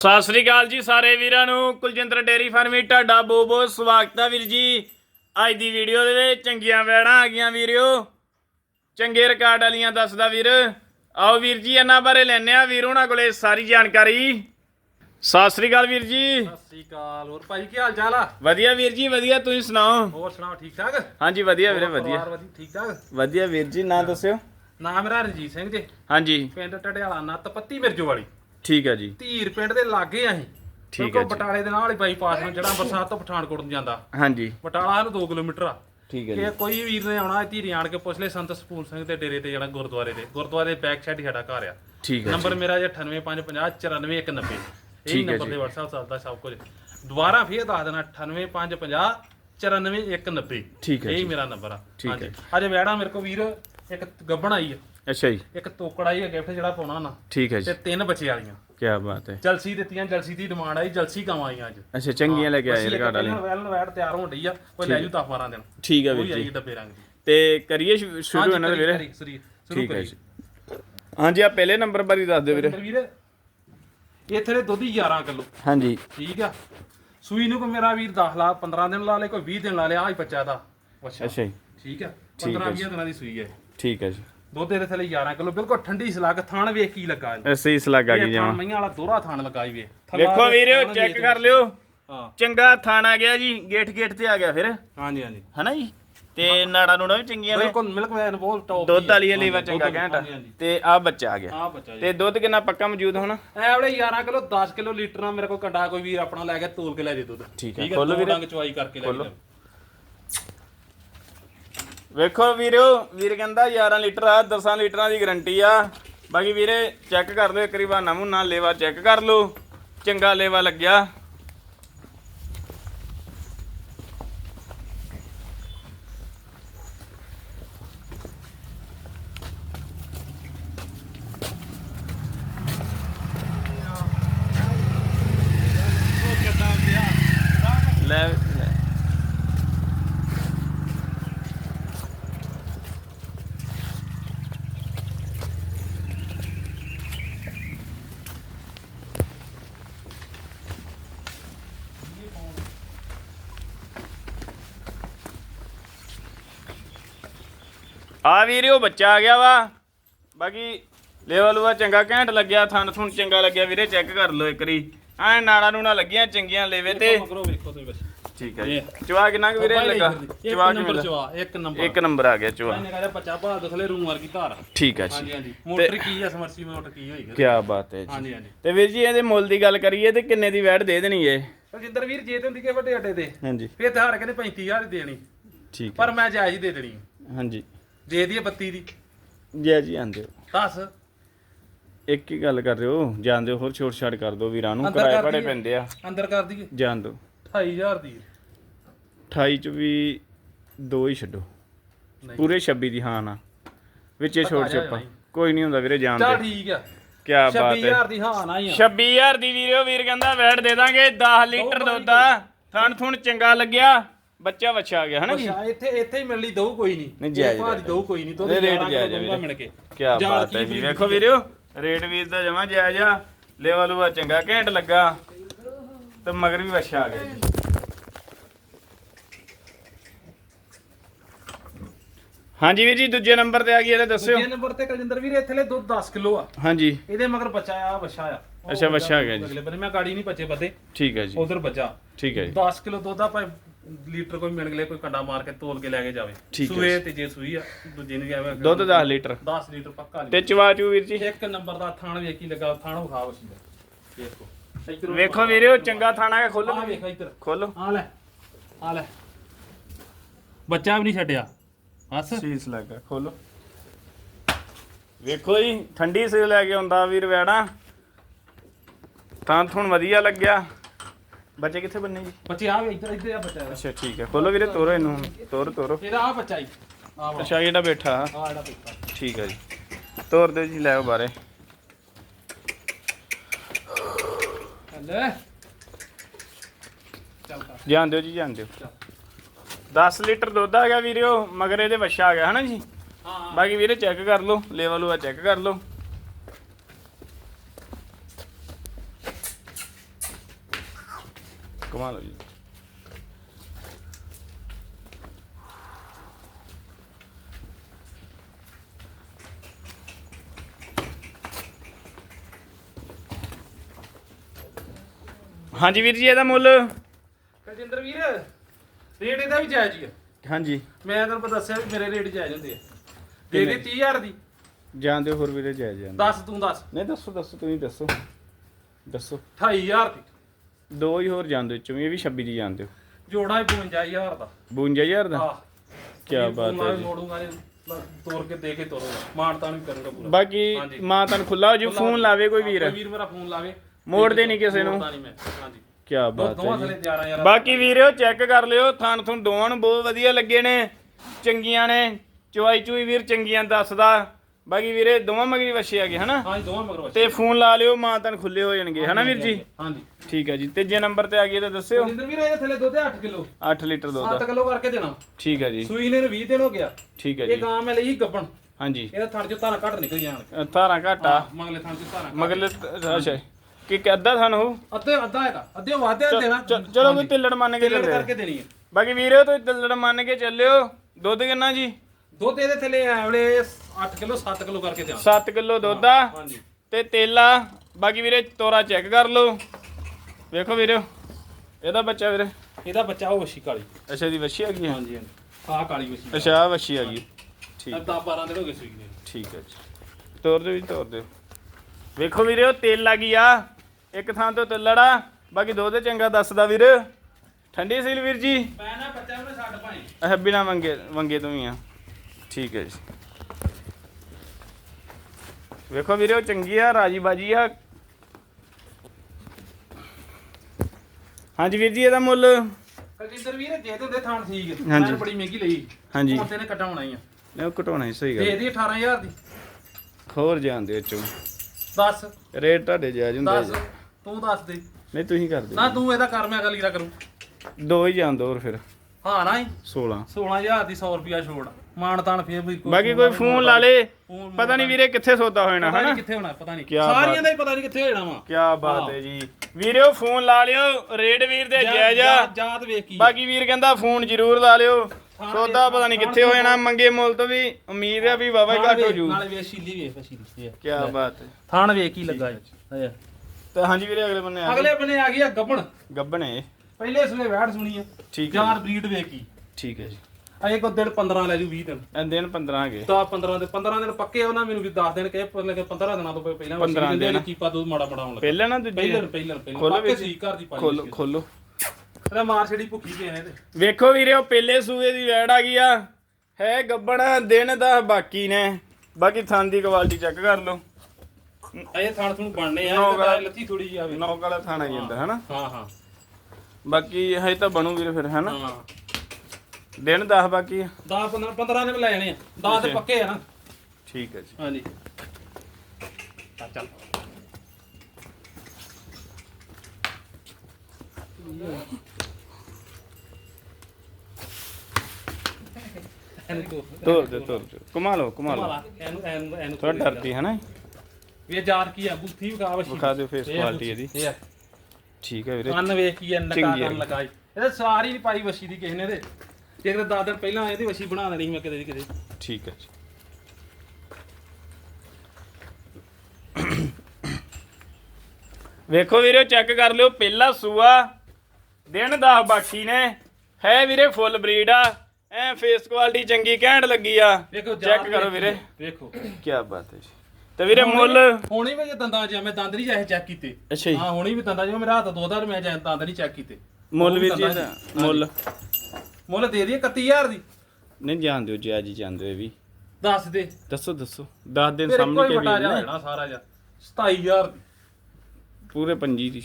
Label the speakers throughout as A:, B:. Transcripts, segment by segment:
A: ਸਤਿ ਸ੍ਰੀ ਅਕਾਲ ਜੀ ਸਾਰੇ ਵੀਰਾਂ ਨੂੰ। ਕੁਲਜਿੰਦਰ ਡੇਰੀ ਫਾਰਮੀ ਤੁਹਾਡਾ ਬਹੁਤ ਬਹੁਤ ਸਵਾਗਤ ਹੈ ਵੀਰ ਜੀ। ਅੱਜ ਦੀ ਵੀਡੀਓ ਦੇ ਵਿੱਚ ਚੰਗੀਆਂ ਵੈੜਾਂ ਆ ਗਈਆਂ ਵੀਰਿਓ। ਚੰਗੇ ਰਿਕਾਰਡ ਵਾਲੀਆਂ ਦੱਸਦਾ ਵੀਰ। ਆਓ ਵੀਰ ਜੀ ਇਹਨਾਂ ਬਾਰੇ ਲੈਣੇ ਆ ਵੀਰ ਉਹਨਾਂ ਕੋਲੇ ਸਾਰੀ ਜਾਣਕਾਰੀ। ਸਤਿ ਸ੍ਰੀ ਅਕਾਲ ਵੀਰ ਜੀ।
B: ਸਤਿ ਸ੍ਰੀ ਅਕਾਲ। ਹੋਰ ਭਾਈ ਕੀ ਹਾਲ ਚਾਲ ਆ?
A: ਵਧੀਆ ਵੀਰ ਜੀ ਵਧੀਆ। ਤੁਸੀਂ ਸੁਣਾਓ?
B: ਹੋਰ ਸੁਣਾਓ ਠੀਕ ਠਾਕ?
A: ਹਾਂਜੀ ਵਧੀਆ ਵੀਰੇ ਵਧੀਆ।
B: ਠੀਕ ਠਾਕ?
A: ਵਧੀਆ ਵੀਰ ਜੀ ਨਾਂ ਦੱਸਿਓ।
B: ਨਾਮ ਮੇਰਾ ਰਣਜੀਤ ਸਿੰਘ ਜੀ।
A: ਹਾਂਜੀ।
B: ਪਿੰਡ ਟੜਿਆਲਾ ਨੱਤ ਪੱਤੀ ਮਿਰਜੋ ਵਾਲੀ।
A: ਠੀਕ ਹੈ ਜੀ।
B: ਧੀਰ ਪਿੰਡ ਦੇ ਲਾਗੇ ਆ ਅਸੀਂ।
A: ਠੀਕ ਹੈ ਜੀ।
B: ਬਟਾਲੇ ਦੇ ਨਾਲ ਹੀ ਬਾਈਪਾਸ ਨੂੰ ਜਿਹੜਾ ਬਰਸਾਤ ਤੋਂ ਪਠਾਨਕੋਟ ਨੂੰ ਜਾਂਦਾ।
A: ਹਾਂਜੀ।
B: ਬਟਾਲਾ ਨੂੰ 2 ਕਿਲੋਮੀਟਰ ਆ।
A: ਠੀਕ ਹੈ
B: ਕਿ
A: ਜੀ
B: ਕੋਈ ਵੀਰ ਨੇ ਆਉਣਾ ਧੀਰੀ ਆਣ ਕੇ ਪੁੱਛ ਲੈ ਸੰਤ ਸਪੂਲ ਸਿੰਘ ਦੇ ਡੇਰੇ ਤੇ ਜਾਣਾ ਗੁਰਦੁਆਰੇ ਦੇ। ਗੁਰਦੁਆਰੇ ਦੇ ਬੈਕ ਸਾਈਡ ਹੀ ਸਾਡਾ ਘਰ ਆ।
A: ਠੀਕ ਹੈ
B: ਨੰਬਰ ਮੇਰਾ ਜੇ 98550 94190 ਇਹ
A: ਠੀਕ ਹੈ
B: ਨੰਬਰ। ਦੇ WhatsApp ਚੱਲਦਾ ਸਭ ਕੁਝ। ਦੁਬਾਰਾ ਫੇਰ ਦੱਸ ਦੇਣਾ 98550 94190
A: ਠੀਕ ਹੈ
B: ਇਹ। ਮੇਰਾ ਨੰਬਰ ਆ।
A: ਠੀਕ
B: ਹਾਂਜੀ। ਅੱਜ ਵੈੜਾ ਮੇਰੇ ਕੋ ਵੀਰ ਇੱਕ ਗੱਬਣ ਆਈ ਆ।
A: ਅੱਛਾ ਜੀ।
B: ਇੱਕ ਤੋਕੜ ਆਈ ਆ ਗਿਫਟ ਜਿਹੜਾ ਪਾਉਣਾ ਨਾ
A: ਠੀਕ ਹੈ
B: ਤੇ
A: ਜੀ।
B: ਤਿੰਨ ਬੱਚੇ ਵਾਲੀਆਂ।
A: ਕੀ ਬਾਤ ਹੈ।
B: ਜਲਸੀ ਦਿੱਤੀਆਂ ਜਲਸੀ ਦੀ ਡਿਮਾਂਡ ਆਈ ਜਲਸੀ ਗਾਵਾਂ ਆਈਆਂ ਅੱਜ।
A: ਅੱਛਾ ਚੰਗੀਆਂ ਲੈ ਕੇ ਆਏ ਰਿਕਾਰਡ ਵਾਲੇ
B: ਵੈਲ ਵੈੜ ਤਿਆਰ ਹੋਣ ਡਈ ਆ ਕੋਈ ਲੈ ਜੂ 10 12 ਦਿਨ।
A: ਠੀਕ ਹੈ ਵੀਰ
B: ਆਈ
A: ਜੀ।
B: ਡੱਬੇ ਰੰਗ ਦੀ।
A: ਤੇ ਕਰੀਏ ਸ਼ੁਰੂ ਇਹਨਾਂ ਦੇ ਵੀਰੇ?
B: ਸ਼ੁਰੂ- ਸ਼ੁਰੂ
A: ਠੀਕ ਹੈ
B: ਕਰੀ।
A: ਜੀ। ਹਾਂਜੀ ਆ ਪਹਿਲੇ ਨੰਬਰ ਬਾਰੇ ਦੱਸ ਦਿਓ ਵੀਰੇ।
B: ਵੀਰ ਇੱਥੇ ਦੇ ਦੁੱਧ ਹੀ 11 ਕਿਲੋ।
A: ਹਾਂਜੀ।
B: ਠੀਕ ਆ। ਸੂਈ ਨੂੰ ਕੋ ਮੇਰਾ ਵੀਰ 10 ਲਾ 15 ਦਿਨ ਲਾ ਲੇ ਕੋਈ 20 ਦਿਨ ਲਾ ਲਿਆ ਆ ਹੀ ਬੱਚਾ ਦਾ ਅੱਛਾ
A: ਅੱਛਾ ਜੀ।
B: ਠੀਕ ਆ।
A: ਠੀਕ
B: 15
A: ਹੈ
B: 20 ਦਿਨਾਂ ਦੀ ਸੂਈ ਹੈ
A: ਠੀਕ ਹੈ ਜੀ।
B: ਦੁੱਧ ਦੇ ਥੱਲੇ 11 ਕਿਲੋ ਬਿਲਕੁਲ ਠੰਡੀ ਸਲੱਗ ਥਾਣ ਵੇਖ ਕੀ ਲੱਗਾ ਜੀ
A: ਐਸੇ ਹੀ ਸਲਾਗਾ
B: ਇਹ
A: ਕੀ
B: ਥਾਣ
A: ਜਾਵਾਂ
B: ਮਈਆਂ ਵਾਲਾ ਦੋਹਰਾ ਥਾਣ ਲਗਾਈ ਵੇ।
A: ਵੇਖੋ ਵੀਰੇ ਚੈੱਕ ਕਰ ਲਿਓ।
B: ਹਾਂ।
A: ਚੰਗਾ ਥਾਣ ਆ ਗਿਆ ਜੀ ਗੇਟ ਗੇਟ ਤੇ ਆ ਗਿਆ ਫਿਰ।
B: ਹਾਂਜੀ ਹਾਂਜੀ।
A: ਹਨਾ ਜੀ? ਤੇ ਨਾੜਾ ਨੂੜਾ ਵੀ ਚੰਗੀਆਂ ਨੇ।
B: ਬਿਲਕੁਲ ਮਿਲਕ ਵੈਨ ਬਹੁਤ ਟੌਪ
A: ਦੁੱਧ ਵਾਲੀ ਲੀਵਾ ਚੰਗਾ ਘੈਂਟਾ ਤੇ ਆ ਬੱਚਾ ਆ ਗਿਆ।
B: ਆ ਬੱਚਾ ਜੀ।
A: ਤੇ ਦੁੱਧ ਕਿੰਨਾ ਪੱਕਾ ਮੌਜੂਦ ਹੋਣਾ?
B: ਐ ਵਾਲੇ 11 ਕਿਲੋ 10 ਕਿਲੋ ਲੀਟਰ ਨਾਲ ਮੇਰੇ ਕੋਲ ਕੰਡਾ ਕੋਈ ਵੀਰ ਆਪਣਾ ਲੈ ਕੇ ਤੋਲ ਕੇ ਲੈ ਜੇ ਦੁੱਧ।
A: ਠੀਕ ਹੈ,
B: ਠੀਕ ਹੈ
A: ਖੋਲੋ
B: ਖੋਲੋ
A: ਵੀਰੇ।
B: ਰੰਗ ਚਵਾਈ ਕਰਕੇ ਲੈ ਜੇ।
A: ਵੇਖੋ ਵੀਰੋ, ਵੀਰ ਕਹਿੰਦਾ 11 ਲੀਟਰ ਆ 10 ਲੀਟਰਾਂ ਦੀ ਗਾਰੰਟੀ ਆ। ਬਾਕੀ ਵੀਰੇ, ਚੈੱਕ ਕਰ ਲਿਓ ਇੱਕ ਵਾਰੀ ਬਹਾਨਾ ਮੁੰਨਾ ਲੇਵਾ ਚੈੱਕ ਕਰ ਲਓ। ਚੰਗਾ ਲੇਵਾ ਲੱਗਿਆ ਲੈ ਲੈ ਆ ਵੀਰੇ ਉਹ ਬੱਚਾ ਆ ਗਿਆ ਵਾ। ਬਾਕੀ ਲੇਵਾ ਲੂਆ ਚੰਗਾ ਘੈਂਟ ਲੱਗਿਆ ਥਣ ਥੁਣ ਚੰਗਾ ਲੱਗਿਆ ਵੀਰੇ ਚੈੱਕ ਕਰ ਲਓ ਇੱਕ ਵਾਰੀ। ਐ ਨਾੜਾ ਨੂਣਾ ਲੱਗੀਆਂ ਚੰਗੀਆਂ ਲੇਵੇ ਤੇ।
B: ਮਗਰੋਂ ਵੇਖੋ ਤੁਸੀਂ ਬਸ।
A: ਠੀਕ ਹੈ ਜੀ। ਚਵਾ ਕਿੰਨਾ ਕੁ ਵੀਰੇ ਲੱਗਾ? ਚਵਾ
B: ਨੰਬਰ
A: ਕਿੰਨਾ
B: ਚਵਾ ਇੱਕ ਨੰਬਰ
A: ਇੱਕ ਨੰਬਰ ਆ ਗਿਆ ਚਵਾ
B: ਇਹਨੇ ਕਹਿੰਦਾ ਬੱਚਾ ਭਾਲ ਦਖਲੇ ਰੂਮ ਵਰਗੀ ਧਾਰ।
A: ਠੀਕ ਹੈ ਜੀ।
B: ਹਾਂਜੀ ਹਾਂਜੀ। ਮੋਟਰ ਕੀ ਆ ਸਮਰਸੀ ਮੋਟਰ ਕੀ ਹੋਈ?
A: ਕੀ ਬਾਤ ਹੈ ਜੀ।
B: ਹਾਂਜੀ ਹਾਂਜੀ।
A: ਤੇ ਵੀਰ ਜੀ ਇਹਦੇ ਮੁੱਲ ਦੀ ਗੱਲ ਕਰੀਏ ਤੇ ਕਿੰਨੇ ਦੀ ਵੈਟ ਦੇ ਦੇਣੀ ਏ
B: ਰਜਿੰਦਰ ਵੀਰ ਜੇ ਤੇ ਹੁੰਦੀ ਕਿ ਵੱਡੇ ਅੱਡੇ ਤੇ।
A: ਹਾਂਜੀ।
B: ਫੇਰ ਹਾਰ ਕਹਿੰਦੇ 35000 ਦੀ ਦੇਣੀ।
A: ਠੀਕ ਹੈ।
B: ਪਰ ਮੈਂ ਜਾਇਜ਼ ਹੀ ਦੇ ਦੇਣੀ।
A: ਹਾਂਜੀ।
B: ਦੇ ਦਈਏ 32 ਦੀ।
A: ਜੈ ਜੀ ਆਂਦੇ ਹੋ।
B: ਦੱਸ।
A: ਇੱਕ ਹੀ ਗੱਲ ਕਰ ਰਹੇ ਹੋ ਜਾਣਦੇ ਹੋ ਹੋਰ ਛੋਟ ਛਾੜ ਕਰ ਦਿਓ ਵੀਰਾਂ ਨੂੰ
B: ਅੰਦਰ
A: ਕਿਰਾਏ
B: ਕਰ ਦਈਏ।
A: ਪੈਂਦੇ ਆ।
B: ਅੰਦਰ ਕਰ ਦਈਏ।
A: ਜਾਣ ਦਿਓ।
B: 28000 ਦੀ।
A: 28 ਚ ਵੀ ਦੋ ਹੀ ਛੱਡੋ।
B: ਨਹੀਂ।
A: ਪੂਰੇ 26 ਦੀ ਹਾਂ ਨਾ। ਵਿੱਚੇ ਛੋਟ
B: ਜਾ
A: ਛੱਪਾ ਕੋਈ ਨਹੀਂ ਹੁੰਦਾ ਵੀਰੇ ਜਾਣ
B: ਚੱਲ
A: ਦੇ
B: ਠੀਕ ਆ।
A: ਕੀ ਬਾਤ ਹੈ।
B: 26000 ਦੀ ਹਾਂ ਨਾ ਹੀ ਆ।
A: 26000 ਦੀ ਵੀਰੋ ਵੀਰ ਕਹਿੰਦਾ ਵੈਟ ਦੇ ਦਾਂਗੇ 10 ਲੀਟਰ ਦੁੱਧ ਆ। ਥਣ ਥੁਣ ਚੰਗਾ ਲੱਗਿਆ। ਬੱਚਾ ਬੱਚਾ ਆ ਗਿਆ ਹਨਾ ਜੀ?
B: ਅੱਛਾ ਇੱਥੇ ਇੱਥੇ ਹੀ ਮਿਲ ਲਈ ਦਊ ਕੋਈ ਨਹੀਂ।
A: ਨਹੀਂ, ਜਾਇਜ਼
B: ਭਾਜੀ ਦਊ ਕੋਈ ਨਹੀਂ ਤੋਂ
A: ਇਹ ਰੇਟ ਜਾਇਜ਼ ਆ ਵੀਰੇ।
B: ਮਿਲ ਕੇ।
A: ਕੀ ਬਾਤ ਹੈ ਜੀ ਵੇਖੋ ਵੀਰੋ ਰੇਟ ਵੀਰ ਦਾ ਜਮਾ ਜਾਇਜ਼ ਆ ਲੇਵਾ ਲੂਆ ਚੰਗਾ ਘੈਂਟ ਲੱਗਾ ਤੇ ਮਗਰ ਵੀ ਬੱਚਾ ਆ ਗਿਆ ਜੀ। ਹਾਂਜੀ ਵੀਰ ਜੀ ਦੂਜੇ ਨੰਬਰ ਤੇ ਆ ਗਈ ਇਹਦੇ ਦੱਸਿਓ।
B: ਦੂਜੇ ਨੰਬਰ ਤੇ ਕਲਜਿੰਦਰ ਵੀਰ ਇੱਥੇ ਲੈ ਦੁੱਧ 10 ਕਿਲੋ ਆ।
A: ਹਾਂਜੀ।
B: ਇਹਦੇ ਮਗਰ ਬੱਚਾ ਆ ਬੱਚਾ ਆ। ਉਹ
A: ਅੱਛਾ, ਬੱਚਾ ਆ ਗਿਆ ਜੀ।
B: ਅਗਲੇ ਬੰਨੇ ਮੈਂ ਗਾੜੀ ਨਹੀਂ ਬੱਚੇ ਬੱਦੇ
A: ਠੀਕ ਹੈ ਜੀ।
B: ਉਧਰ ਬੱਚਾ।
A: ਠੀਕ ਹੈ ਜੀ।
B: 10 ਕਿਲੋ ਦੁੱਧ ਆ ਭਾਵੇਂ ਲੀਟਰ ਕੋਈ ਮਿਲ ਗਲੇ ਕੋਈ ਕੰਡਾ ਮਾਰ ਕੇ ਤੋਲ ਕੇ ਲੈ ਕੇ ਜਾਵੇ।
A: ਠੀਕ ਹੈ
B: ਸੂਏ ਤੇ ਜੇ ਸੂਈ ਆ ਦੂਜੇ ਨੂੰ ਗਿਆ
A: ਦੁੱਧ 10 ਲੀਟਰ।
B: 10 ਲੀਟਰ ਪੱਕਾ
A: ਤੇ ਚਵਾ ਚੂ ਵੀਰ ਜੀ।
B: ਇੱਕ ਨੰਬਰ ਦਾ ਥਾਣ ਵੇਖੀ ਲੱਗਾ ਥਾਣ ਵਿਖਾ ਵਸੀ ਦੇਖੋ ਇੱਧਰੋਂ
A: ਵੇਖੋ ਵੀਰੇ ਉਹ ਚੰਗਾ ਥਾਣਾ ਹੈ ਖੋਲੋ।
B: ਆ ਵੇਖ ਇੱਧਰ।
A: ਖੋਲੋ।
B: ਆ ਲੈ ਆ ਲੈ। ਬੱਚਾ ਵੀ ਨਹੀਂ ਛੱਡਿਆ। ਬਸ।
A: ਸੀਸ ਲੱਗਾ ਖੋਲੋ। ਵੇਖੋ ਜੀ ਠੰਡੀ ਸੇ ਲੈ ਕੇ ਆਉਂਦਾ ਵੀਰ ਵੈੜਾ। ਤਾਂ ਤੁਹਾਨੂੰ ਵਧੀਆ ਲੱਗਿਆ। ਬੱਚੇ ਕਿੱਥੇ ਬੰਨੇ ਜੀ?
B: ਬੱਚੇ ਆ ਵੀ ਇੱਧਰ ਇੱਧਰ ਆ ਬੱਚਾ ਇਹਦਾ।
A: ਅੱਛਾ ਠੀਕ ਹੈ ਖੋਲੋ ਵੀਰੇ ਤੋਰੋ ਇਹਨੂੰ। ਤੋਰ ਤੋਰੋ।
B: ਇਹਦਾ ਆ ਬੱਚਾ ਹੀ ਆ ਵਾ
A: ਅੱਛਾ ਜਿਹੜਾ ਬੈਠਾ।
B: ਆ ਜਿਹੜਾ ਬੱਚਾ
A: ਠੀਕ ਹੈ ਜੀ। ਤੋਰ ਦਿਓ ਜੀ ਲੈ ਆਓ ਬਾਰੇ
B: ਲੈ। ਚੱਲ ਕਰ।
A: ਜਾਣ ਦਿਓ ਜੀ ਜਾਣ ਦਿਓ। 10 ਲੀਟਰ ਦੁੱਧ ਆ ਗਿਆ ਵੀਰਿਓ ਮਗਰ ਇਹਦੇ ਵੱਛਾ ਆ ਗਿਆ ਹਨਾ ਜੀ?
B: ਹਾਂ।
A: ਬਾਕੀ ਵੀਰੇ ਚੈੱਕ ਕਰ ਲਓ ਲੈਵਲ ਉਹ ਚੈੱਕ ਕਰ ਲਓ। ਕਮਾਲ ਹੋ ਜੀ ਹਾਂਜੀ ਵੀਰ ਜੀ ਇਹਦਾ ਮੁੱਲ?
B: ਕਜਿੰਦਰ ਵੀਰ ਰੇਟ ਇਹਦਾ ਵੀ ਜਾਇਜ਼ ਹੀ ਆ।
A: ਹਾਂਜੀ।
B: ਮੈਂ ਤੁਹਾਨੂੰ ਪਤਾ ਦੱਸਿਆ ਵੀ ਮੇਰੇ ਰੇਟ ਜਾਇਜ਼ ਹੁੰਦੇ ਆ। ਦੇ ਦੇ 30000 ਦੀ।
A: ਜਾਣਦੇ ਹੋ ਹੋਰ ਵੀਰੇ ਜਾਇਜ਼ ਜਾਣ
B: ਦੱਸ ਤੂੰ ਦੱਸ।
A: ਨਹੀਂ ਦੱਸੋ ਦੱਸੋ ਤੁਸੀਂ ਦੱਸੋ। ਦੱਸੋ।
B: 28000 ਦੀ।
A: ਦੋ ਹੀ ਹੋਰ ਜਾਣਦੇ ਹੋ ਚੋਂ ਇਹ ਵੀ 26 ਦੀ ਜਾਣਦੇ ਹੋ।
B: ਜੋੜਾ ਹੀ 55000 ਦਾ।
A: 52000 ਦਾ?
B: ਆਹ
A: ਕਿਆ ਬਾਤ ਹੈ ਜੀ।
B: ਮੋੜੂਗਾ ਜੀ ਤੋੜ ਕੇ ਦੇ ਕੇ ਤੋਰੂਗਾ। ਮਾਨ ਤਾਂ ਵੀ ਕਰੂੰਗਾ ਪੂਰਾ।
A: ਬਾਕੀ
B: ਹਾਂਜੀ।
A: ਮਾਂ ਤੁਹਾਨੂੰ ਖੁੱਲਾ ਹੋ ਜੂ ਫੋਨ ਲਾਵੇ ਕੋਈ ਵੀਰ।
B: ਵੀਰ ਮੇਰਾ ਫੋਨ ਲਾਵੇ।
A: ਮੋੜਦੇ ਨਹੀਂ ਕਿਸੇ ਨੂੰ।
B: ਮੋੜਦਾ ਨਹੀਂ ਮੈਂ। ਹਾਂਜੀ।
A: ਕੀ
B: ਦੋ
A: ਬਾਤ
B: ਦੋਵਾਂ
A: ਹੈ ਜੀ
B: ਥਲੇ 11000
A: ਬਾਕੀ ਵੀਰਿਓ ਚੈੱਕ ਕਰ ਲਿਓ ਥਣ ਥੁਣ ਦੋਵਾਂ ਨੂੰ ਬਹੁਤ ਵਧੀਆ ਲੱਗੇ ਨੇ ਚੰਗੀਆਂ ਨੇ। ਚੁਆਈ ਚੁਈ ਵੀਰ ਚੰਗੀਆਂ ਦੱਸਦਾ। ਬਾਕੀ ਵੀਰੇ ਦੋਵਾਂ ਮਗਰੀ ਵਛੇ ਹੈਗੇ ਹਨਾ?
B: ਹਾਂਜੀ ਦੋਵਾਂ ਮਗਰ ਬੱਚੇ
A: ਤੇ ਫੋਨ ਲਾ ਲਿਓ ਮਾਂ ਤਨ ਖੁੱਲੇ ਹੋ ਜਾਣਗੇ ਹਨਾ ਵੀਰ ਜੀ?
B: ਹਾਂਜੀ
A: ਠੀਕ ਹੈ ਜੀ ਤੀਜੇ ਨੰਬਰ ਤੇ ਆ ਗਈ ਤਾਂ ਦੱਸਿਓ।
B: ਜਿੰਦਰ ਵੀਰ ਇਹਦੇ ਥਲੇ ਦੁੱਧ 8 ਕਿਲੋ।
A: 8 ਲੀਟਰ ਦੁੱਧ
B: 7 ਕਿਲੋ ਕਰਕੇ ਦੇਣਾ।
A: ਠੀਕ ਹੈ ਜੀ।
B: ਸੂਈ ਨੇ 20 ਦਿਨ ਹੋ ਗਿਆ।
A: ਠੀਕ ਹੈ
B: ਇਹ
A: ਜੀ।
B: ਗਾਂ ਮੈਂ ਲਈ ਗੱਬਣ।
A: ਹਾਂਜੀ।
B: ਇਹਦਾ ਥਣ ਚ ਤਾਰਾ ਘੱਟ ਨਿਕਲ ਜਾਣ।
A: ਧਾਰਾਂ ਘਾਟਾ
B: ਮਗਲੇ ਥਣ ਚ ਤਾਰਾ
A: ਮਗਲੇ ਅੱਛਾ ਕਿ ਕਿ ਅੱਧਾ ਥਣ ਹੋ
B: ਅੱਧੇ ਅੱਧਾ ਹੈਗਾ ਅੱਧੇ ਵਾਧੇ ਦੇਣਾ।
A: ਚਲੋ ਕੋਈ ਤਿੱਲੜ ਮੰਨ ਕੇ
B: ਕਿਲੋ
A: ਚੱਲੇ।
B: ਕਰਕੇ ਦੇਣੀ ਹੈ।
A: ਬਾਕੀ ਵੀਰੇ ਤੁਸੀਂ ਤਿੱਲੜ ਮੰਨ ਕੇ ਚੱਲਿਓ। ਦੁੱਧ ਕਿੰਨਾ ਜੀ?
B: ਦੁੱਧ ਇਹਦੇ ਥਲੇ ਐਵਲੇ 8 ਕਿਲੋ 7 ਕਿਲੋ ਕਰਕੇ ਦੇਣਾ
A: 7 ਕਿਲੋ ਦੁੱਧ ਆ।
B: ਹਾਂਜੀ।
A: ਤੇ ਤੇਲਾ ਬਾਕੀ ਵੀਰੇ ਤੋਰਾ ਚੈੱਕ ਕਰ ਲਓ। ਵੇਖੋ ਵੀਰੇ ਇਹਦਾ ਬੱਚਾ ਵੀਰੇ।
B: ਇਹਦਾ ਬੱਚਾ ਉਹ ਵਸ਼ੀ ਕਾਲੀ।
A: ਅੱਛਾ ਦੀ ਵੱਛੀ ਹੈਗੀ ਹੈ
B: ਹਾਂਜੀ ਹਾਂਜੀ। ਆਹ ਕਾਲੀ ਵਸ਼ੀ
A: ਅੱਛਾ ਆਹ ਵੱਛੀ ਹੈਗੀ ਠੀਕ
B: ਅੱਧਾ 12 ਦਿਨ ਹੋ ਗਏ ਸੂਈ ਨੇ।
A: ਠੀਕ ਹੈ ਜੀ। ਤੋਰ ਦੇ ਵੀ ਤੋਰ ਦੇ ਵੇਖੋ ਵੀਰੇ ਉਹ ਤੇਲ ਲੱਗੀ ਆ ਇੱਕ ਥਾਂ ਤੋਂ ਤੇਲੜਾ। ਬਾਕੀ ਦੁੱਧ ਚੰਗਾ ਦੱਸਦਾ ਵੀਰ। ਠੰਡੀ ਸੀਲ ਵੀਰ ਜੀ।
B: ਮੈਂ ਨਾ ਬੱਚਾ ਉਹਨੇ ਛੱਡ ਭਾਈ।
A: ਅੱਛਾ ਬਿਨਾ ਵੰਗੇ ਵੰਗੇ ਤੋਂ ਵੀ ਆ। ਠੀਕ ਹੈ ਜੀ। ਵੇਖੋ ਵੀਰੇ ਉਹ ਚੰਗੀ ਆ ਰਾਜੀ ਬਾਜੀ ਆ। ਹਾਂਜੀ ਵੀਰ ਜੀ ਇਹਦਾ ਮੁੱਲ?
B: ਕਲਜਿੰਦਰ ਵੀਰ ਤੇ ਹੁੰਦੇ ਥਾਣ ਠੀਕ ਹੈ।
A: ਹਾਂਜੀ।
B: ਮੈਂ ਬੜੀ ਮਹਿੰਗੀ ਲਈ।
A: ਹਾਂਜੀ।
B: ਹੁਣ ਤੇ ਨੇ ਕਟਾਉਣਾ ਹੀ ਆ।
A: ਨਹੀਂ ਉਹ ਘਟਾਉਣਾ ਹੀ ਸਹੀ
B: ਦੇ
A: ਗੱਲ
B: ਦੀ 18000 ਦੀ।
A: ਹੋਰ ਜਾਂਦੇ ਵਿੱਚੋਂ।
B: ਦੱਸ।
A: ਰੇਟ ਤੁਹਾਡੇ ਜਾਇਜ਼ ਹੁੰਦੇ
B: ਦੱਸ।
A: ਜੀ।
B: ਤੂੰ ਦੱਸ ਦੇ।
A: ਨਹੀਂ ਤੁਸੀਂ ਕਰ
B: ਨਾ
A: ਦਿਓ
B: ਤੂੰ ਇਹਦਾ ਕਰ ਮੈਂ ਅਗਲੀ ਦਾ ਕਰੂੰ।
A: ਦੋ ਹੀ ਜਾਂਦੇ ਹੋਰ ਫਿਰ।
B: ਹਾਂ ਨਾ ਹੀ
A: 16
B: 16000 ਦੀ 100 ਰੁਪਿਆ ਛੋੜ। ਮਾਣ ਤਾਣ ਫੇਰ ਵੀ ਕੋਈ
A: ਬਾਕੀ ਕੋਈ ਫੋਨ ਲਾ ਲੇ।
B: ਫੋਨ
A: ਪਤਾ ਨਹੀਂ ਵੀਰੇ ਕਿੱਥੇ ਸੌਦਾ ਹੋਣਾ
B: ਪਤਾ
A: ਹਨਾ?
B: ਨਹੀਂ ਕਿੱਥੇ ਹੋਣਾ ਪਤਾ ਨਹੀਂ
A: ਕਿਆ
B: ਸਾਰੀਆਂ। ਦਾ ਹੀ ਪਤਾ ਨਹੀਂ ਕਿੱਥੇ ਹੋ ਜਾਣਾ ਵਾ।
A: ਕੀ ਬਾਤ ਹੈ। ਜੀ। ਵੀਰਿਓ ਫੋਨ ਲਾ ਲਿਓ। ਰੇਟ ਵੀਰ ਦੇ ਜਾਇਜ਼। ਆ
B: ਜਾਤ ਵੇਖ।
A: ਬਾਕੀ ਵੀਰ ਕਹਿੰਦਾ ਫੋਨ ਜ਼ਰੂਰ ਲਾ ਲਿਓ। ਸੌਦਾ ਪਤਾ ਨਹੀਂ ਕਿੱਥੇ ਹੋ ਜਾਣਾ ਮੰਗੇ ਮੁੱਲ ਤੋਂ ਵੀ। ਉਮੀਦ ਹੈ ਵੀ ਵਾਵਾ ਘੱਟ ਹੋ ਜੂ।
B: ਨਾਲੇ ਵੇਖ ਸ਼ੀਲੀ ਵੇਖ ਸ਼ੀਲੀ
A: ਕੀ ਬਾਤ ਹੈ।
B: ਥਾਣ ਵੇਖ ਲੱਗਾ ਜੀ।
A: ਤੇ ਹਾਂਜੀ ਵੀਰੇ ਅਗਲੇ ਬੰਨੇ ਆ
B: ਅਗਲੇ ਬੰਨੇ ਆ ਗਈ ਆ ਗੱਬਣ।
A: ਗੱਬਣੇ
B: ਪਹਿਲੇ ਸੂਏ ਵੈੜ ਸੁਣੀ ਆ
A: ਠੀਕ ਹੈ
B: ਚਾਰ ਬਰੀਡ ਵੇਖ। ਕੀ
A: ਠੀਕ ਹੈ ਜੀ।
B: ਆ ਇੱਕ ਦਿਨ 15 ਲੈ ਜੂ 20 ਦਿਨ।
A: ਇਹ ਦਿਨ 15 ਹੈਗੇ।
B: ਤਾਂ 15 ਦੇ 15 ਦਿਨ ਪੱਕੇ ਉਹਨਾਂ ਮੈਨੂੰ ਵੀ 10 ਦਿਨ ਕਹੇ ਪਰ ਲੇਕਿਨ 15 ਦਿਨਾਂ ਤੋਂ ਪਹਿਲਾਂ
A: 15 ਦਿਨ।
B: ਕੀਪਾ ਦੁੱਧ ਮਾੜਾ ਮਾੜਾ ਲੱਗਾ।
A: ਪਹਿਲਾਂ ਨਾ ਦੂਜੀ
B: ਪਹਿਲਾਂ ਪਹਿਲਾਂ ਪਹਿਲਾਂ
A: ਖੋਲੋ
B: ਪੱਕੇ। ਸੀ ਘਰ ਦੀ ਪਾਈ
A: ਖੋਲੋ ਖੋਲੋ।
B: ਇਹਦਾ ਮਾਰ ਛੜੀ ਭੁੱਖੀ ਗਏ ਨੇ ਤੇ
A: ਵੇਖੋ ਵੀਰੇ ਉਹ ਪਹਿਲੇ ਸੂਏ ਦੀ ਵੈੜ ਆ ਗਈ ਆ। ਹੈ ਗੱਬਣ ਦਿਨ ਦਾ ਬਾਕੀ ਨੇ। ਬਾਕੀ ਥਾਂ ਦੀ ਕੁਆਲਿਟੀ ਚੈੱਕ ਕਰ ਲਓ।
B: ਇਹ ਥਾਣ ਥੂਣ ਬਣਨੇ ਆ ਲੱਥੀ ਥੋੜੀ ਜਿਹੀ ਆਵੇ।
A: ਨੌਕ ਵਾਲਾ ਥਾਣਾ ਹੀ ਅੰਦਰ ਹਨਾ?
B: ਹਾਂ ਹਾਂ।
A: ਬਾਕੀ ਹੈ ਤਾਂ ਬਣੂ ਵੀਰੇ ਫਿਰ ਹਨਾ?
B: ਹਾਂ।
A: ਦਿਨ 10 ਬਾਕੀ ਆ।
B: 10 15 15 ਦਿਨ ਲੈ ਜਾਣੇ ਆ। 10 ਤੇ ਪੱਕੇ ਆ ਨਾ।
A: ਠੀਕ ਹੈ ਜੀ।
B: ਹਾਂਜੀ। ਚੱਲ। ਇਹਨੂੰ ਤੋਰ
A: ਤੋਰ ਦੇ ਤੋਰ ਦੇ ਕਮਾ ਲਓ ਕਮਾ ਲਓ।
B: ਮਾਲਾ ਇਹਨੂੰ ਇਹਨੂੰ ਇਹਨੂੰ
A: ਥੋੜਾ ਡਰਦੀ ਹੈ ਨਾ
B: ਇਹ? ਜਾਤ ਕੀ ਆ ਬੁੱਥੀ ਵਿਖਾ ਵਸ਼ੀ
A: ਵਿਖਾ ਦਿਓ ਫੇਸ ਕੁਆਲਿਟੀ ਇਹਦੀ।
B: ਇਹ ਆ।
A: ਠੀਕ ਹੈ ਵੀਰੇ।
B: ਕੰਨ ਵੇਖ ਕੀ ਨਕਾ
A: ਚੰਗੀ
B: ਕਰਨ
A: ਆ।
B: ਲਗਾਈ ਇਹਦੇ ਸਾਰੀ ਨਹੀਂ ਪਾਈ ਵਸ਼ੀ ਦੀ ਕਿਸੇ ਨੇ ਤੇ। ਜੇ ਕਿਤੇ 10 ਦਿਨ ਪਹਿਲਾਂ ਇਹਦੀ ਵਸ਼ੀ ਬਣਾ ਦੇਣੀ ਸੀ ਮੈਂ ਕਿਤੇ ਦੀ ਕਿਤੇ।
A: ਠੀਕ ਹੈ ਜੀ। ਵੇਖੋ ਵੀਰੇ ਚੈੱਕ ਕਰ ਲਿਓ ਪਹਿਲਾ ਸੂਆ ਦਿਨ 10 ਬਾਕੀ ਨੇ। ਹੈ ਵੀਰੇ ਫੁੱਲ ਬਰੀਡ ਆ। ਐ ਫੇਸ ਕੁਆਲਿਟੀ ਚੰਗੀ ਘੈਂਟ ਲੱਗੀ ਆ।
B: ਵੇਖੋ
A: ਚੈੱਕ ਕਰੋ ਵੀਰੇ।
B: ਵੇਖੋ।
A: ਕੀ ਬਾਤ ਹੈ ਜੀ। ਤੇ ਵੀਰੇ ਮੁੱਲ?
B: ਹੁਣੀ ਵੀ ਜੇ ਦੰਦਾਂ ਚ ਆ, ਮੈਂ ਦੰਦ ਨਹੀਂ ਜਾਏ ਚੈੱਕ ਕੀਤੇ।
A: ਅੱਛਾ ਜੀ।
B: ਹਾਂ ਹੁਣੀ ਵੀ ਦੰਦਾਂ ਜਿਵੇਂ ਮੇਰਾ ਹੱਥ ਦੋ ਦਰ ਮੈਂ ਜਾਏ ਦੰਦ ਨਹੀਂ ਚੈੱਕ ਕੀਤੇ।
A: ਮੁੱਲ ਵੀ ਜੀ
B: ਦੰਦਾਂ
A: ਇਹਦਾ। ਮੁੱਲ।
B: ਮੁੱਲ ਦੇ ਦਈਏ 31000 ਦੀ?
A: ਨਹੀਂ ਜਾਣਦੇ ਹੋ ਜੀ ਅੱਜ ਹੀ ਇਹ ਵੀ।
B: ਦੱਸ ਦੇ।
A: ਦੱਸੋ ਦੱਸੋ। 10 ਦਿਨ
B: ਤੇਰੇ
A: ਸਾਹਮਣੇ
B: ਕੋਈ
A: ਕੇ
B: ਵਟਾ ਜਾ
A: ਵੀ
B: ਜਾਣਾ ਸਾਰਾ ਜਾ 27000 ਦੀ।
A: ਪੂਰੇ ਪੰਜੀ ਦੀ।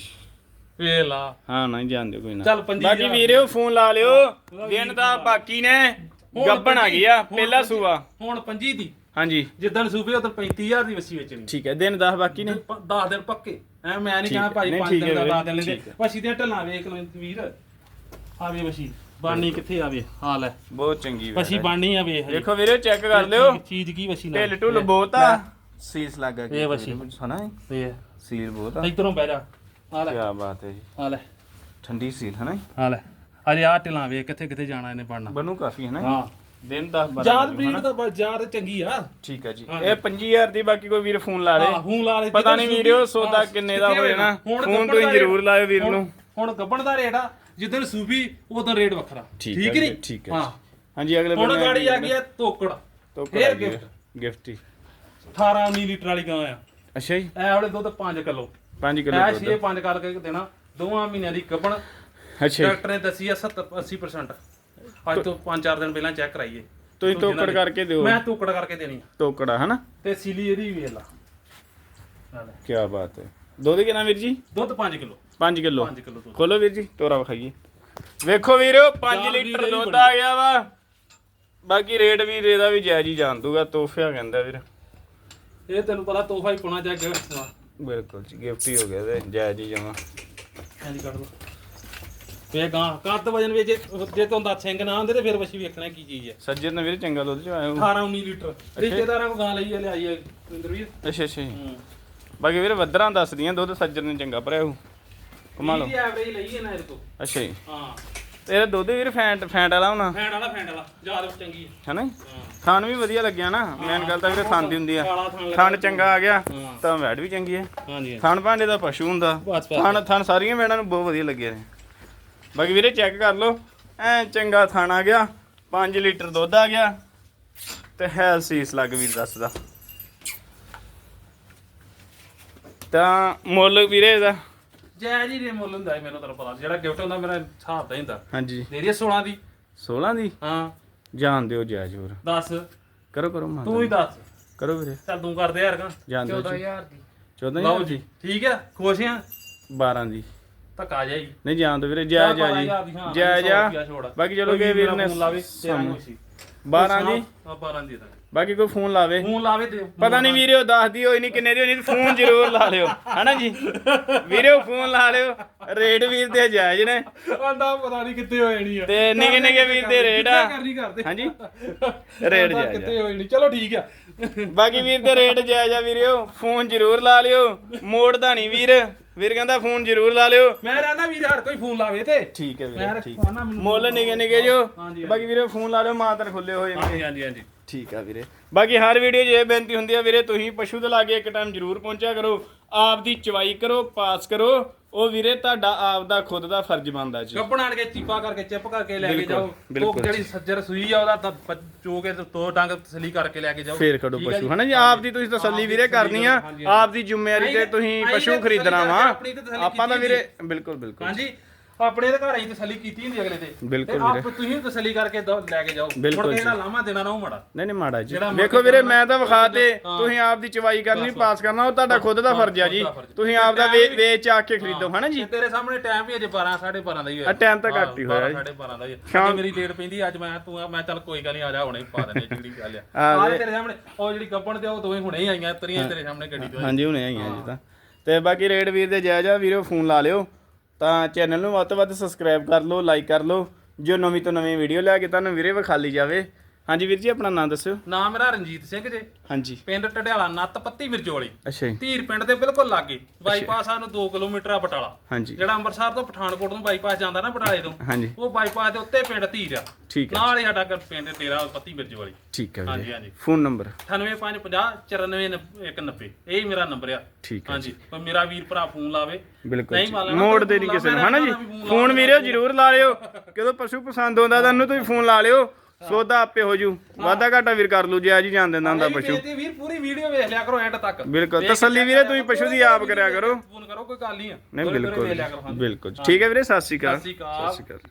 B: ਵੇ ਲਾ।
A: ਹਾਂ ਨਹੀਂ ਜਾਣਦੇ ਕੋਈ ਨਾ।
B: ਚੱਲ ਪੰਜੀ
A: ਬਾਕੀ
B: ਹਜ਼ਾਰ।
A: ਵੀਰੇ ਫੋਨ ਲਾ ਲਿਓ। ਦਿਨ ਦਾ ਬਾਕੀ ਨੇ। ਗੱਬਣ ਆ ਗਈ ਆ ਪਹਿਲਾ ਸੂਆ।
B: ਹੁਣ 25 ਦੀ।
A: ਹਾਂਜੀ।
B: ਜਿੱਦਣ ਸੂਬੇ ਉਦੋਂ 35000 ਦੀ ਵਸੀ ਵੇਚਣੀ।
A: ਠੀਕ ਹੈ ਦਿਨ 10 ਬਾਕੀ ਨੇ।
B: 10 ਦਿਨ ਪੱਕੇ। ਐ ਮੈਂ ਨਹੀਂ ਕਹਾਂ
A: ਹੈ।
B: ਭਾਈ
A: ਨਹੀਂ,
B: 5
A: ਠੀਕ
B: ਦਿਨ ਦਾ
A: ਹੈ
B: 10 ਦਿਨ ਲੈਂਦੇ
A: ਹੈ।
B: ਵਸੀ ਦੀਆਂ ਢੱਲਾਂ ਵੇਖ ਲੋ ਵੀਰ। ਆਵੇ ਵਸੀ ਬਾਣੀ ਕਿੱਥੇ ਆਵੇ ਹਾਲ ਹੈ
A: ਬਹੁਤ ਚੰਗੀ
B: ਵਸੀ ਬਾਣੀ ਆ ਵੇਖ
A: ਦੇਖੋ ਵੀਰੇ ਚੈੱਕ ਕਰ ਲਿਓ।
B: ਚੀਜ਼ ਕੀ ਵਸੀ ਨਾਲ?
A: ਢਿੱਲ ਢੁੱਲ ਬਹੁਤ ਆ। ਸੀਸ ਲੱਗਾ
B: ਇਹ ਵਸੀ।
A: ਸੁਣਾ
B: ਵੇ
A: ਸੀਲ ਬਹੁਤ ਆ।
B: ਇਧਰੋਂ ਬਹਿ ਜਾ। ਆ ਲੈ।
A: ਕੀ ਬਾਤ ਹੈ ਜੀ।
B: ਆ ਲੈ।
A: ਠੰਡੀ ਸੀਲ ਹੈ ਨਾ
B: ਹਾਂ ਲੈ। ਅਜੇ ਆ ਢਿਲਾਂ ਵੇ ਕਿੱਥੇ ਕਿੱਥੇ ਜਾਣਾ ਇਹਨੇ ਬਣਨਾ।
A: ਬਣੂ ਕਾਫੀ ਹੈ ਨਾ
B: ਹਾਂ।
A: ਦਿਨ 10 12
B: ਜਾਤ ਬਰੀਡ ਤਾਂ ਬਸ ਜਾਤ ਚੰਗੀ ਆ।
A: ਠੀਕ ਹੈ ਜੀ। ਇਹ 25000 ਦੀ ਬਾਕੀ ਕੋਈ ਵੀਰ ਫੋਨ ਲਾ ਲੇ
B: ਹਾਂ ਲਾ ਲੈ
A: ਪਤਾ ਨਹੀਂ ਵੀਡੀਓ ਸੌਦਾ ਕਿੰਨੇ ਦਾ ਹੋਏ ਨਾ। ਫੋਨ ਤੁਸੀਂ ਜ਼ਰੂਰ ਲਾਇਓ ਵੀਰ ਨੂੰ।
B: ਹੁਣ ਗੱਬਣ ਦਾ ਰੇਟ ਆ ਜਿੱਦਣ ਸੂਬੀ ਉਦੋਂ ਰੇਟ ਵੱਖਰਾ।
A: ਠੀਕ ਹੈ ਜੀ, ਠੀਕ ਹੈ।
B: ਹਾਂ।
A: ਹਾਂਜੀ ਅਗਲੇ
B: ਹੁਣ
A: ਬੰਦੇ
B: ਗਾੜੀ ਆ ਗਈ ਆ ਤੋਕੜ।
A: ਤੋਂ
B: ਫੇਰ gift।
A: ਗਿਫਟ। ਹੀ।
B: 18 19 ਲੀਟਰ ਵਾਲੀ ਗਾਂ ਆ?
A: ਅੱਛਾ ਜੀ।
B: ਐ ਵਾਲੇ ਦੁੱਧ 5 ਕਿਲੋ।
A: 5 ਕਿਲੋ
B: ਐ
A: ਦੁੱਧ।
B: 6 5 ਕਰਕੇ ਦੇਣਾ। ਦੋਵਾਂ ਮਹੀਨਿਆਂ ਦੀ ਗੱਬਣ।
A: ਅੱਛਾ ਜੀ।
B: ਡਾਕਟਰ ਨੇ ਦੱਸੀ ਆ 70 80% ਅੱਜ ਤੋਂ 5-4 ਦਿਨ ਪਹਿਲਾਂ ਚੈੱਕ ਕਰਾਈਏ।
A: ਤੁਸੀਂ ਤੋਕੜ ਕਰਕੇ ਦਿਓ।
B: ਮੈਂ ਤੋਕੜ ਕਰਕੇ ਦੇਣੀ ਆ।
A: ਤੋਕੜਾ ਹਨਾ?
B: ਤੇ ਸੀਲੀ ਇਹਦੀ ਵੀ ਵੇਖ ਲਾ। ਆ ਲੈ।
A: ਕੀ ਬਾਤ ਹੈ। ਦੁੱਧ ਕਿੰਨਾ ਵੀਰ ਜੀ?
B: ਦੁੱਧ 5 ਕਿਲੋ।
A: 5 ਕਿਲੋ।
B: 5 ਕਿਲੋ ਦੁੱਧ।
A: ਖੋਲੋ ਵੀਰ ਜੀ ਤੋਰਾ ਵਿਖਾਈਏ। ਵੇਖੋ ਵੀਰੋ 5
B: ਚਾਰ
A: ਲੀਟਰ ਦੁੱਧ। ਆ ਗਿਆ ਵਾ। ਬਾਕੀ ਰੇਟ ਵੀ ਇਹਦਾ ਵੀ ਜਾਇਜ਼ ਹੀ ਜਾਣ ਦੂਗਾ ਤੋਹਫਿਆ ਕਹਿੰਦਾ ਵੀਰ।
B: ਇਹ ਤੈਨੂੰ ਪਤਾ ਤੋਹਫਾ ਹੀ ਪਾਉਣਾ ਜਾਂ ਗਿਫਟ ਵਾ
A: ਬਿਲਕੁਲ ਜੀ ਗਿਫਟ ਹੀ ਹੋ ਗਿਆ ਤੇ ਜਾਇਜ਼ ਹੀ ਜਮਾ।
B: ਹਾਂਜੀ ਕੱਢ ਲਓ ਤੇ ਗਾਂ ਕੱਦ ਵਜਨ ਵਿੱਚ ਜੇ- ਜੇ ਤੋਂ ਦਾ ਸਿੰਘ ਨਾ ਹੁੰਦੇ ਤੇ ਫਿਰ ਵਸ਼ੀ ਵੇਖਣਾ ਕੀ ਚੀਜ਼ ਹੈ
A: ਸੱਜਣ ਨੇ ਵੀਰ ਚੰਗਾ ਦੁੱਧ ਚ ਆਇਆ
B: 18 19 ਲੀਟਰ। ਰਿਸ਼ਤੇਦਾਰਾਂ ਕੋ ਗਾਂ ਲਈ ਲਿਆਈ ਹੈ ਇੰਦਰ ਵੀਰ।
A: ਅੱਛਾ ਅੱਛਾ ਜੀ।
B: ਹੂੰ।
A: ਬਾਕੀ ਵੀਰ ਵੱਧਰਾਂ ਦੱਸਦੀਆਂ ਦੁੱਧ ਸੱਜਣ ਨੇ ਚੰਗਾ ਭਰਿਆ ਹੋਊ। ਕਮਾ ਲਓ
B: ਦੀ ਐਵਰੇਜ ਲਈ ਹੈ ਨਾ ਇਹਦੇ ਤੋਂ
A: ਅੱਛਾ ਜੀ।
B: ਹਾਂ।
A: ਤੇ ਇਹਦਾ ਦੁੱਧ ਵੀਰ ਫੈਂਟ ਫੈਂਟ ਵਾਲਾ ਹੋਣਾ।
B: ਫੈਂਡ ਵਾਲਾ ਫੈਂਡ ਵਾਲਾ। ਯਾਦ ਚੰਗੀ ਹੈ
A: ਹੈਨਾ ਖਾਣ ਵੀ ਵਧੀਆ ਲੱਗਿਆ ਨਾ। ਮੇਨ ਗੱਲ ਤਾਂ ਵੀਰੇ ਖਾਣ ਦੀ ਹੁੰਦੀ ਆ। ਖਾਣ ਚੰਗਾ ਆ ਗਿਆ ਤਾਂ ਵੈੜ ਵੀ ਚੰਗੀ ਹੈ
B: ਹਾਂਜੀ।
A: ਥਣ ਭਾਂਡੇ ਦਾ ਪਸ਼ੂ ਹੁੰਦਾ।
B: ਬਸ
A: ਥਣ ਸਾਰੀਆਂ ਮੈਡਾਂ ਨੂੰ ਬਹੁਤ ਵਧੀਆ ਲੱਗੇ ਨੇ ਬਾਕੀ ਵੀਰੇ ਚੈੱਕ ਕਰ ਲਓ। ਐ ਚੰਗਾ ਥਣ ਆ ਗਿਆ 5 ਲੀਟਰ ਦੁੱਧ ਆ ਗਿਆ ਤੇ ਹੈਲ ਸੀਸ ਲੱਗ ਵੀਰ ਦੱਸਦਾ। ਤਾਂ ਮੁੱਲ ਵੀਰੇ ਇਹਦਾ?
B: ਜੈ ਜੀ ਦੇ ਮੁੱਲ ਹੁੰਦਾ ਹੈ ਮੈਨੂੰ ਤਾਂ ਪਤਾ। ਜਿਹੜਾ ਗਿਫਟ ਹੁੰਦਾ ਮੇਰਾ ਹਿਸਾਬ ਦਾ ਹੀ ਹੁੰਦਾ
A: ਹਾਂਜੀ
B: ਤੇਰੀ 16 ਦੀ।
A: 16 ਦੀ?
B: ਹਾਂ।
A: ਜਾਣ ਦਿਓ ਜਾਇਜ਼ ਹੋਰ।
B: ਦੱਸ।
A: ਕਰੋ ਕਰੋ ਮਾਨ
B: ਤੂੰ ਹੀ ਦੱਸ।
A: ਕਰੋ ਵੀਰੇ।
B: ਚੱਲ ਤੂੰ ਕਰਦੇ ਯਾਰ ਕਾ।
A: ਜਾਣ ਦਿਓ ਜੀ।
B: 14000 ਦੀ।
A: 14
B: ਲਓ ਜੀ। ਠੀਕ ਆ? ਖੁਸ਼ ਆ?
A: 12 ਦੀ।
B: ਧੱਕਾ ਜਾਈ
A: ਨਹੀਂ ਜਾਣ ਦਿਓ ਵੀਰੇ ਜਾਇਜ਼ ਆ ਜੀ। ਜਾਇਜ਼ ਆ ਬਾਕੀ ਚਲੋ ਕਿ ਵੀਰ ਨੇ 12 ਦੀ?
B: ਆ 12 ਦੀ ਤਾਂ
A: ਬਾਕੀ ਕੋਈ ਫੋਨ ਲਾਵੇ।
B: ਫੋਨ ਲਾਵੇ ਤੇ
A: ਪਤਾ ਨਹੀਂ ਵੀਰਿਓ ਦੱਸਦੀ ਹੋਈ ਨਹੀਂ ਕਿੰਨੇ ਦੀ ਹੋਣੀ ਫੋਨ ਜ਼ਰੂਰ ਲਾ ਲਿਓ। ਹਨਾ ਜੀ? ਵੀਰਿਓ ਫੋਨ ਲਾ ਲਿਓ। ਰੇਟ ਵੀਰ ਦੇ ਜਾਇਜ਼ ਨੇ।
B: ਆਂਦਾ ਪਤਾ ਨਹੀਂ ਕਿੱਥੇ ਹੋ ਜਾਣੀ ਆ।
A: ਤੇ ਨਿੱਕੇ ਨਿੱਕੇ ਵੀਰ ਦੇ ਰੇਟ ਆ। ਹਾਂਜੀ? ਰੇਟ ਜਾਇਜ਼
B: ਕਿੱਥੇ ਹੋ ਜਾਣੀ? ਚਲੋ ਠੀਕ ਆ।
A: ਬਾਕੀ ਵੀਰ ਦੇ ਰੇਟ ਜਾਇਜ਼ ਆ ਵੀਰਿਓ ਫੋਨ ਜ਼ਰੂਰ ਲਾ ਲਿਓ। ਮੋੜਦਾ ਨਹੀਂ ਵੀਰ। ਵੀਰ ਕਹਿੰਦਾ ਫੋਨ ਜ਼ਰੂਰ ਲਾ ਲਿਓ।
B: ਮੈਂ ਰਹਿਣਾ ਵੀਰ ਹਰ ਕੋਈ ਫੋਨ ਲਾਵੇ ਤੇ
A: ਠੀਕ ਹੈ ਵੀਰੇ ਠੀਕ। ਮੁੱਲ ਨਿੱਕੇ ਨਿੱਕੇ ਜੋ। ਬਾਕੀ ਵੀਰੇ ਫੋਨ ਲਾ ਲਿਓ ਮਾਤਰ ਖੁੱਲੇ ਹੋ ਜਾਣਗੇ।
B: ਹਾਂਜੀ ਹਾਂਜੀ ਹਾਂਜੀ।
A: ਠੀਕ ਆ ਵੀਰੇ। ਬਾਕੀ ਹਰ ਵੀਡੀਓ 'ਚ ਇਹ ਬੇਨਤੀ ਹੁੰਦੀ ਆ ਵੀਰੇ ਤੁਸੀਂ ਪਸ਼ੂ ਦੇ ਲਾਗੇ ਇੱਕ ਟਾਈਮ ਜ਼ਰੂਰ ਪਹੁੰਚਿਆ ਕਰੋ। ਆਪ ਦੀ ਚਵਾਈ ਕਰੋ ਪਾਸ ਕਰੋ। ਉਹ ਵੀਰੇ ਤੁਹਾਡਾ ਆਪ ਦਾ ਖੁਦ ਦਾ ਫਰਜ਼ ਬਣਦਾ ਜੀ।
B: ਆਣ ਕੇ ਚੀਪਾ ਕਰਕੇ ਚਿਪ ਕਰਕੇ ਲੈ ਕੇ
A: ਬਿਲਕੁਲ,
B: ਜਾਓ।
A: ਬਿਲਕੁਲ।
B: ਉਹ ਜਿਹੜੀ ਸੱਜਰ ਸੂਈ ਆ ਉਹਦਾ ਤਾਂ ਪ- ਚੋ ਕੇ ਤੇ ਦੋ ਡੰਗ ਤਸਲੀ ਕਰਕੇ ਲੈ ਕੇ ਜਾਓ।
A: ਫੇਰ
B: ਠੀਕ ਆ
A: ਪਸ਼ੂ? ਹਨਾ ਜੀ? ਆਪ ਦੀ ਤੁਸੀਂ ਤਸੱਲੀ ਵੀਰੇ ਕਰਨੀ ਆ। ਆਪ ਦੀ ਜ਼ਿੰਮੇਵਾਰੀ ਤੇ ਤੁਸੀਂ ਪਸ਼ੂ ਖਰੀਦਣਾ ਵਾ। ਆਪਾਂ
B: ਕੀਤੀ
A: ਵੀਰੇ ਬਿਲਕੁਲ ਬਿਲਕੁਲ।
B: ਹਾਂਜੀ। ਆਪਣੇ ਦੇ ਘਰ ਹੀ ਤਸੱਲੀ ਕੀਤੀ ਹੁੰਦੀ ਅਗਲੇ ਤੇ।
A: ਬਿਲਕੁਲ
B: ਤੇ ਆਪ ਤੁਸੀਂ ਤਸੱਲੀ ਕਰਕੇ ਦੋ- ਲੈ ਕੇ ਜਾਓ।
A: ਬਿਲਕੁਲ
B: ਮੁੜ ਕੇ ਜਿਹੜਾ ਲਾਮਾ ਦੇਣਾ ਨਾ ਉਹ ਮੜਾ।
A: ਨਹੀਂ ਨਹੀਂ ਮਾੜਾ ਜੀ।
B: ਜਿਹੜਾ
A: ਵੇਖੋ ਵੀਰੇ ਮੈਂ ਤਾਂ ਵਿਖਾ ਤੇ। ਤੁਸੀਂ ਆਪ ਦੀ ਚਵਾਈ ਕਰਨੀ ਪਾਸ ਕਰਨਾ ਉਹ ਤੁਹਾਡਾ ਖੁਦ ਦਾ ਫਰਜ਼ ਆ ਜੀ
B: ਖੁਦ ਦਾ ਫਰਜ਼।
A: ਤੁਸੀਂ ਆਪ ਦਾ ਵੇ- ਵੇਚ ਆ ਕੇ ਖਰੀਦੋ ਹਨਾ ਜੀ?
B: ਤੇ ਤੇਰੇ ਸਾਹਮਣੇ ਟਾਈਮ ਵੀ ਅਜੇ 12 12:30 ਦਾ ਹੀ ਹੋਇਆ।
A: ਆ ਟਾਈਮ ਤਾਂ ਘੱਟ ਹੀ ਹੋਇਆ ਜੀ।
B: 12:30 ਦਾ ਹੀ
A: ਸ਼ਾਮ-
B: ਅੱਜ ਮੇਰੀ ਲੇਟ ਪੈਂਦੀ ਅੱਜ ਮੈਂ ਤੂੰ ਆ ਮੈਂ ਚੱਲ ਕੋਈ ਗੱਲ ਨਹੀਂ ਆ ਜਾ ਹੁਣੇ ਪਾ ਦਿੰਦੇ ਜਿਹੜੀ ਗੱਲ ਆ।
A: ਆ
B: ਤੇਰੇ ਸਾਹਮਣੇ ਉਹ ਜਿਹੜੀ ਗੱਪਣ ਤੇ ਉਹ ਦੋਵੇਂ ਹੁਣੇ ਹੀ ਆਈਆਂ ਤਰੀਆਂ ਤੇਰੇ ਸਾਹਮਣੇ ਗੱਡੀ ਤੋਂ
A: ਹਾਂਜੀ ਹੁਣੇ ਆਈਆਂ ਜੀ ਤਾਂ। ਤੇ ਬਾਕੀ ਰੇਟ ਵੀਰ ਦੇ ਜਾਇਜ਼ ਆ ਵੀਰੋ ਫੋਨ ਲਾ ਲਿਓ। ਤਾਂ ਚੈਨਲ ਨੂੰ ਵੱਧ ਤੋਂ ਵੱਧ ਸਬਸਕ੍ਰਾਈਬ ਕਰ ਲਓ ਲਾਈਕ ਕਰ ਲਓ। ਜੋ ਨਵੀਂ ਤੋਂ ਨਵੀਂ ਵੀਡੀਓ ਲੈ ਕੇ ਤੁਹਾਨੂੰ ਵੀਰੇ ਵਿਖਾਲੀ ਜਾਵੇ। ਹਾਂਜੀ ਵੀਰ ਜੀ ਆਪਣਾ ਨਾਮ ਦੱਸਿਓ।
B: ਨਾਮ ਮੇਰਾ ਰਣਜੀਤ ਸਿੰਘ ਜੇ।
A: ਹਾਂਜੀ।
B: ਪਿੰਡ ਟਡਿਆਲਾ ਨੱਤ ਪੱਤੀ ਮਿਰਜੋਲੀ
A: ਅੱਛਾ ਜੀ।
B: ਧੀਰ ਪਿੰਡ ਦੇ ਬਿਲਕੁਲ ਲਾਗੇ ਬਾਈਪਾਸ ਆ ਨੂੰ 2 ਕਿਲੋਮੀਟਰ ਆ ਬਟਾਲਾ।
A: ਹਾਂਜੀ।
B: ਜਿਹੜਾ ਅੰਮ੍ਰਿਤਸਰ ਤੋਂ ਪਠਾਨਕੋਟ ਨੂੰ ਬਾਈਪਾਸ ਜਾਂਦਾ ਨਾ ਬਟਾਲੇ ਤੋਂ
A: ਹਾਂਜੀ।
B: ਉਹ ਬਾਈਪਾਸ ਦੇ ਉੱਤੇ ਪਿੰਡ ਧੀਰ ਆ।
A: ਠੀਕ ਹੈ
B: ਨਾਲ ਹੀ ਸਾਡਾ ਪਿੰਡ ਤੇਰਾ ਪੱਤੀ ਮਿਰਜੋਲੀ
A: ਠੀਕ ਹੈ
B: ਹਾਂਜੀ ਹਾਂਜੀ।
A: Phone number?
B: 98550 94190 ਇਹ ਮੇਰਾ ਨੰਬਰ ਆ।
A: ਠੀਕ ਹੈ
B: ਹਾਂਜੀ ਕੋਈ ਮੇਰਾ ਵੀਰ ਭਰਾ ਫੋਨ ਲਾਵੇ।
A: ਬਿਲਕੁਲ ਮੋੜ ਦੇ ਨਹੀਂ ਕਿਸੇ ਨੂੰ ਹਨਾ ਜੀ?
B: ਫੋਨ
A: ਵੀਰੇ ਜ਼ਰੂਰ ਲਾ ਲਿਓ। ਜਦੋਂ ਪਸ਼ੂ ਪਸੰਦ ਆਉਂਦਾ ਤੁਹਾਨੂੰ ਤੁਸੀਂ ਫੋਨ ਲਾ ਲਿਓ। ਸੌਦਾ ਆਪੇ ਹੋ ਜੂ। ਵਾਧਾ ਘਾਟਾ ਵੀਰ ਕਰ ਲੂ ਜੇ ਅੱਜ ਹੀ ਜਾਣ ਦਿੰਦਾ ਹੁੰਦਾ ਪਸ਼ੂ।
B: ਬੇਨਤੀ ਵੀਰ ਪੂਰੀ ਵੀਡੀਓ ਵੇਖ ਲਿਆ ਕਰੋ ਐਂਡ ਤੱਕ।
A: ਬਿਲਕੁਲ ਤਸੱਲੀ ਵੀਰੇ ਤੁਸੀਂ ਪਸ਼ੂ ਦੀ ਆਪ ਕਰਿਆ ਕਰੋ।
B: ਫੋਨ ਕਰੋ ਕੋਈ ਗੱਲ ਨਹੀਂ ਆ।
A: ਨਹੀਂ ਬਿਲਕੁਲ। ਬਿਲਕੁਲ। ਠੀਕ ਹੈ ਵੀਰੇ
B: ਸਤਿ ਸ਼੍ਰੀ ਅਕਾਲ।
A: ਸਤਿ ਸ਼੍ਰੀ ਅਕਾਲ।